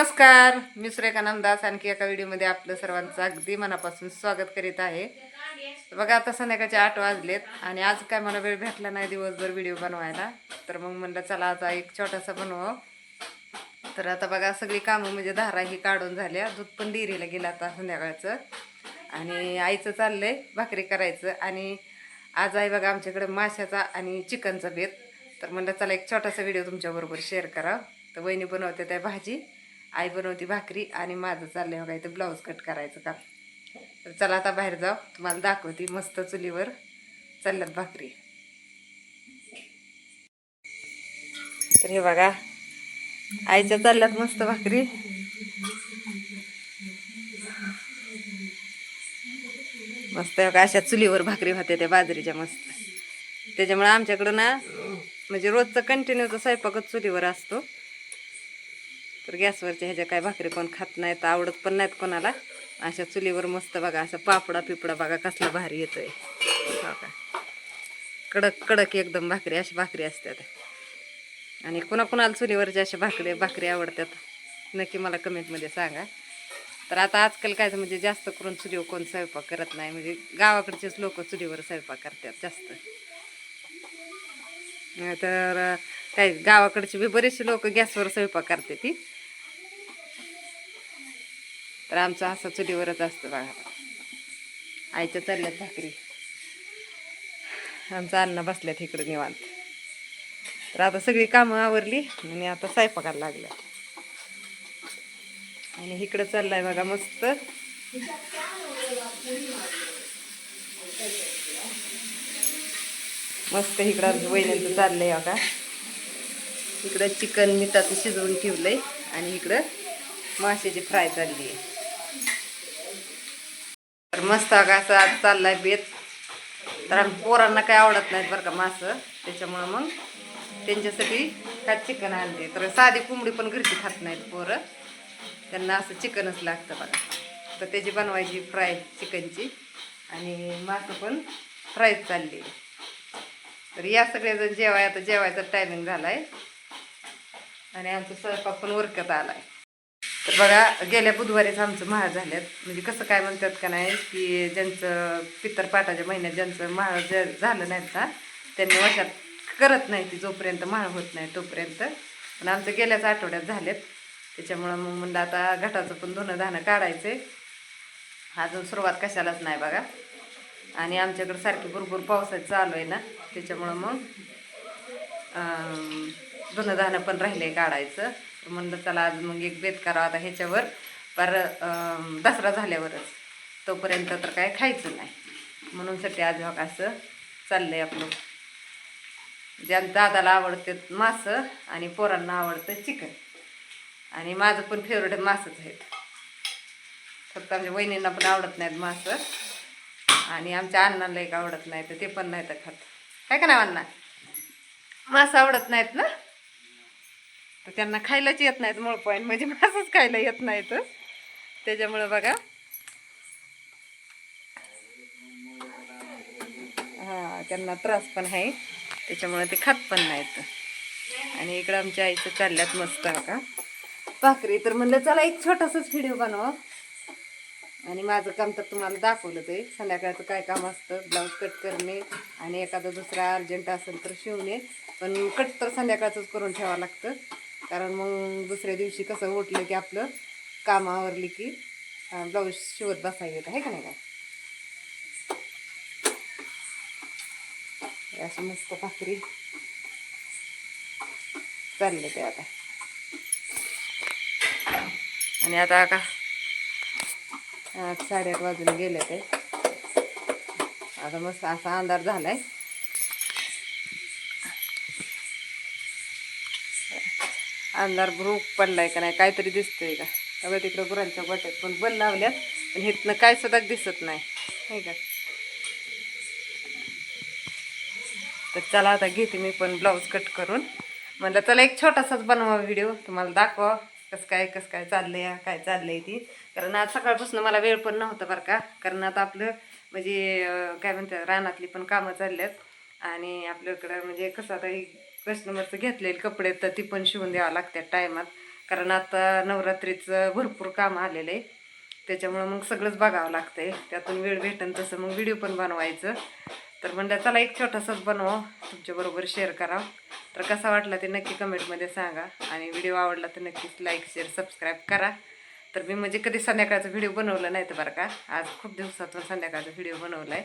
नमस्कार मी सुरेखा नामदास आणखी एका व्हिडिओमध्ये आपलं सर्वांचं अगदी मनापासून स्वागत करीत आहे. बघा आता संध्याकाळचे आठ वाजलेत आणि आज काय मला वेळ भेटला नाही दिवसभर व्हिडिओ बनवायला. तर मग म्हणलं चला आता एक छोटासा बनव. तर आता बघा सगळी कामं म्हणजे धारा ही काढून झाल्या. दूध पण डेअरीला गेलं आता संध्याकाळचं. आणि आईचं चाललंय भाकरी करायचं. आणि आज आहे बघा आमच्याकडे माशाचा आणि चिकनचा बेत. तर म्हणलं चला एक छोटासा व्हिडिओ तुमच्याबरोबर शेअर करा तर वहिनी बनवते त्या भाजी. आई बनवती भाकरी आणि माझं चाललंय बघा इथं ब्लाऊज कट करायचं का तर चला आता बाहेर जाऊ. तुम्हाला दाखवते मस्त चुलीवर चालल्यात भाकरी. तर हे बघा आईच्या चालल्यात मस्त भाकरी. मस्त आहे बघा अशा चुलीवर भाकरी होते त्या बाजरीच्या मस्त. त्याच्यामुळे आमच्याकडं ना म्हणजे रोजचं कंटिन्यूचा स्वयंपाकच चुलीवर असतो. तर गॅसवरच्या ह्याच्या काय भाकरी कोण खात नाहीत आवडत पण नाहीत कोणाला. अशा चुलीवर मस्त बघा असं पापडा पिपडा बघा कसला भारी येतोय. हो का? कडक कडक एकदम भाकरी अशी भाकरी असतात आणि कुणाकुणाला चुलीवरच्या अशा भाकरी भाकरी आवडतात नक्की मला कमेंटमध्ये सांगा. तर आता आजकाल काय म्हणजे जास्त करून चुलीवर कोण स्वयंपाक करत नाही म्हणजे गावाकडचेच लोक चुलीवर स्वयंपाक करतात जास्त. तर काही गावाकडचे बी बरेचसे लोक गॅसवर स्वयंपाक करते ती. तर आमचं असं चुलीवरच असतं बघा. आईच्या चालल्यात भाकरी. आमचं अन्न बसल्यात इकडं निवांत. तर आता सगळी कामं आवरली आणि आता स्वयंपाकाला लागल्या आणि इकडं चाललाय बघा मस्त. मस्त इकडं आमच्या वहिन्यांचं चाललंय बघा. इकडं चिकन मिठाचं शिजवून ठेवलंय. आणि इकडं माशाची फ्राय चालली आहे तर मस्त बघा असं आज चाललाय बेत. तर आम्ही पोरांना काही आवडत नाहीत बरं का मासं. त्याच्यामुळं मग त्यांच्यासाठी काय चिकन आणते. तर साधी कोंबडी पण घरची खात नाहीत पोरं. त्यांना असं चिकनच लागतं बघा. तर त्याची बनवायची फ्राय चिकनची आणि मासं पण फ्रायच चालली. आहे तर या सगळेजण जेवाय आता जेवायचा टायमिंग झाला आहे आणि आमचा स्वयंपाक पण उरकत आहे तर बघा गेल्या बुधवारीच आमचं महाळ झाल्यात. म्हणजे कसं काय म्हणतात का नाही की ज्यांचं पितरपाटाच्या महिन्यात ज्यांचं महाळ ज झालं नाही ना त्यांनी वर्षात करत नाही ती जोपर्यंत महाळ होत नाही तोपर्यंत. पण आमचं गेल्याच आठवड्यात झालेत. त्याच्यामुळं मग म्हणलं आता घटाचं पण धुणं धाणं काढायचंय. अजून सुरुवात कशालाच नाही बघा. आणि आमच्याकडं सारखी भरपूर पावसाचं चालू आहे ना त्याच्यामुळं मग धुणं धाणं पण राहिलंय काढायचं. म्हणलं चला आज मग एक बेत करावा आता ह्याच्यावर. पर दसरा झाल्यावरच. तोपर्यंत तर काय खायचं नाही. म्हणून साठी आज बघा असं चाललंय आपलं. ज्या दादाला आवडते मासं आणि पोरांना आवडतं चिकन. आणि माझं पण फेवरेट मासंच आहेत. फक्त आमच्या वहिनींना पण आवडत नाहीत मासं. आणि आमच्या अण्णाला एक आवडत नाही तर ते पण नाही तर खात. काय का नाही अण्णा? मासं आवडत नाहीत ना? तर त्यांना खायलाच येत नाहीत मूळ पॉईंट म्हणजे मासच खायला येत नाहीतच त्याच्यामुळं बघा. हां त्यांना त्रास पण आहे. त्याच्यामुळे ते खात पण नाहीत. आणि इकडं आमच्या आईचं चालल्यात मस्त का भाकरी तर म्हणलं चला एक छोटासाच व्हिडिओ बनवा. आणि माझं काम तर तुम्हाला दाखवलं ते. संध्याकाळचं काय काम असतं ब्लाऊज कट करणे आणि एखादं दुसरा अर्जंट असेल तर शिवणे. पण कट तर संध्याकाळचंच करून ठेवावं लागतं. कारण मग दुसऱ्या दिवशी कसं उठलं की आपलं काम आवरली की ब्लाऊज शिवत बसायला येतं आहे का नाही काय? अशी मस्त भाकरी चालले ते आता. आणि आता का साडेआठ वाजून गेले ते. आता मस्त असा अंधार झालाय. अंधार भरूक पडलाय का नाही काहीतरी दिसतंय का? अगं तिकडं गुरांच्या गोट्यात पण बल लावल्यात पण हिथनं काय सुद्धा दिसत नाही. नाही का? तर चला आता घेते मी पण ब्लाऊज कट करून. म्हणलं चला एक छोटासाच बनवा व्हिडिओ तुम्हाला दाखवा कसं काय कसं काय चाललंय काय चाललंय ती. कारण आज सकाळपासून मला वेळ पण नव्हता बरं का. कारण आता आपलं म्हणजे काय म्हणतात रानातली पण कामं चालल्यात. आणि आपल्याकडं म्हणजे कसं आता कस्टमरचं घेतलेले कपडे तर ती पण शिवून द्यावं लागतात टायमात. कारण आता नवरात्रीचं भरपूर काम आलेलं आहे. त्याच्यामुळं मग सगळंच बघावं लागतंय. त्यातून वेळ भेटेन तसं मग व्हिडिओ पण बनवायचं. तर म्हणलं चला एक छोटासाच बनवा. तुमच्याबरोबर शेअर करा. तर कसा वाटला ते नक्की कमेंटमध्ये सांगा. आणि व्हिडिओ आवडला तर नक्कीच लाईक शेअर सबस्क्राईब करा. तर मी म्हणजे कधी संध्याकाळचा व्हिडिओ बनवला नाही तर बरं का. आज खूप दिवसातून संध्याकाळचा व्हिडिओ बनवला आहे